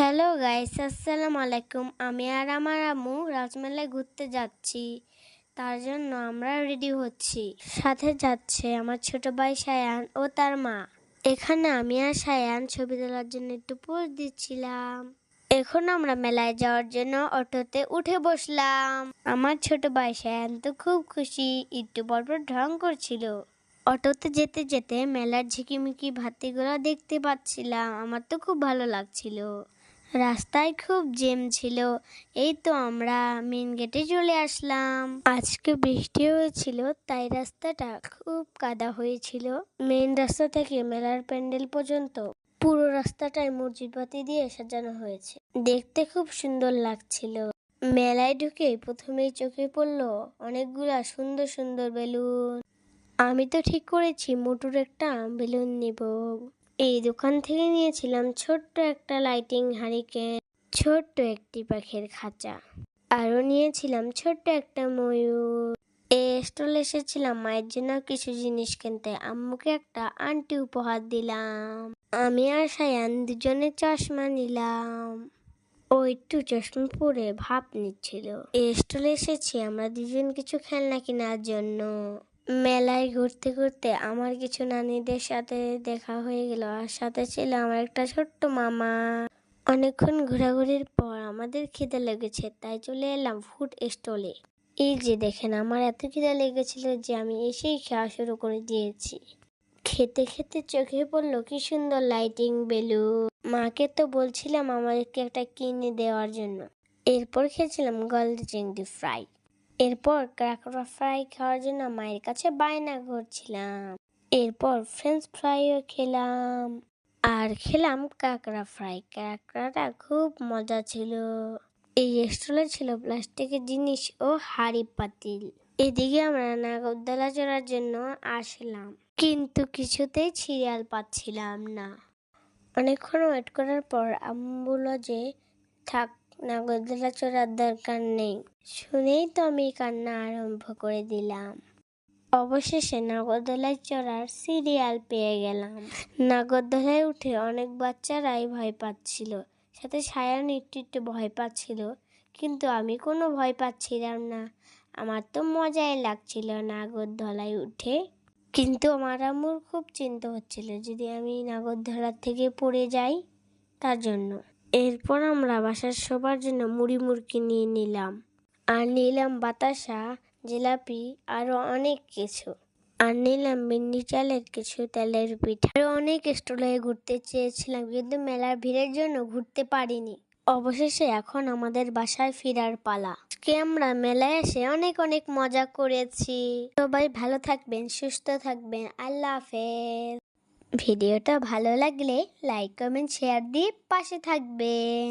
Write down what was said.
Hello guys আসসালামু আলাইকুম আমি আর আমার আম্মু রাজমেলায় ঘুরতে যাচ্ছি। তার জন্য আমরা রেডি হচ্ছি। সাথে যাচ্ছে আমার ছোট ভাই সায়ান ও তার মা। এখানে আমি আর সায়ান ছবি তোলার জন্য একটু পোজ দিচ্ছিলাম। এখন আমরা মেলায় যাওয়ার জন্য অটোতে উঠে বসলাম। আমার ছোট ভাই সায়ান তো খুব খুশি, একটু পরপর ঢং করছিল। অটোতে যেতে যেতে মেলার ঝিকিমিকি ভাতিগুলো দেখতে পাচ্ছিলাম। আমার তো খুব ভালো লাগছিল। রাস্তায় খুব জেম ছিল। এই তো আমরা মেন গেটে চলে আসলাম। আজকে বৃষ্টি হয়েছিল, তাই রাস্তাটা খুব কাদা হয়েছিল। মেন রাস্তা থেকে মেলার প্যান্ডেল পর্যন্ত পুরো রাস্তাটাই মসজিদবাতি দিয়ে সাজানো হয়েছে। দেখতে খুব সুন্দর লাগছিল। মেলায় ঢুকে প্রথমেই চোখে পড়ল অনেকগুলা সুন্দর সুন্দর বেলুন। আমি তো ঠিক করেছি, মোটর একটা বেলুন নিব। এই দোকান থেকে নিয়েছিলাম ছোট্ট একটা লাইটিং হারিকেন ছোট্ট একটি পাখির খাঁচা। আরও নিয়েছিলাম ছোট্ট একটা ময়ূর। এই স্টল এসেছিলাম, মায়ের জন্য কিছু জিনিস কিনতে। আম্মুকে একটা আন্টি উপহার দিলাম। আমি আর সায়ান দুজনে চশমা নিলাম। ও একটু চশমা পরে ভাব নিচ্ছিল। এই স্টলে এসেছি, আমরা দুজন কিছু খেলনা কেনার জন্য। মেলায় ঘুরতে ঘুরতে আমার কিছু নানিদের সাথে দেখা হয়ে গেল। আর সাথে ছিল আমার একটা ছোট্ট মামা। অনেকক্ষণ ঘোরাঘুরির পর আমাদের খিদে লেগেছে, তাই চলে এলাম ফুড স্টলে এই যে দেখেন, আমার এত খিদে লেগেছিল যে আমি এসেই খাওয়া শুরু করে দিয়েছি। খেতে খেতে চোখে পড়ল, কি সুন্দর লাইটিং বেলুন মাকে তো বলছিলাম আমাদেরকে একটা কিনে দেওয়ার জন্য। এরপর খেয়েছিলাম গলদ চিংড়ি ফ্রাই এরপর কাঁকড়া ফ্রাই খাওয়ার জন্য মায়ের কাছে বায়না করছিলাম। এরপর ফ্রেঞ্চ ফ্রাইও খেলাম। আর খেলাম কাঁকড়া ফ্রাই কাঁকড়াটা খুব মজা ছিল। এই স্টলে ছিল প্লাস্টিকের জিনিস ও হাড়ি পাতিল। এদিকে আমরা নাগরদোলা চড়ার জন্য আসলাম। কিন্তু কিছুতেই সিরিয়াল পাচ্ছিলাম না। অনেকক্ষণ ওয়েট করার পর আম্মু বলল যে থাক নাগরদোলা চড়ার দরকার নেই। শুনেই তো আমি কান্না আরম্ভ করে দিলাম। অবশেষে নাগরদোলায় চড়ার সিরিয়াল পেয়ে গেলাম। নাগরদোলায় উঠে অনেক বাচ্চারাই ভয় পাচ্ছিল। সাথে সায়ান একটু একটু ভয় পাচ্ছিল। কিন্তু আমি কোনো ভয় পাচ্ছিলাম না। আমার তো মজাই লাগছিল নাগরদোলায় উঠে। কিন্তু আমার আম্মুর খুব চিন্তা হচ্ছিল যদি আমি নাগরদোলার থেকে পড়ে যাই তার জন্য। এরপর আমরা বাসার সবার জন্য মুড়ি মুড়কি নিয়ে নিলাম। আর নিলাম বাতাসা, জিলাপি আরও অনেক কিছু। আর নিলাম মিন্নি চালের কিছু তেলের পিঠা। আরও অনেক স্টলে ঘুরতে চেয়েছিলাম, কিন্তু মেলার ভিড়ের জন্য ঘুরতে পারিনি। অবশেষে এখন আমাদের বাসায় ফেরার পালা। আজকে আমরা মেলায় এসে অনেক অনেক মজা করেছি। সবাই ভালো থাকবেন, সুস্থ থাকবেন। আল্লাহ হাফেজ। ভিডিওটা ভালো লাগলে লাইক কমেন্ট শেয়ার দিয়ে পাশে থাকবেন।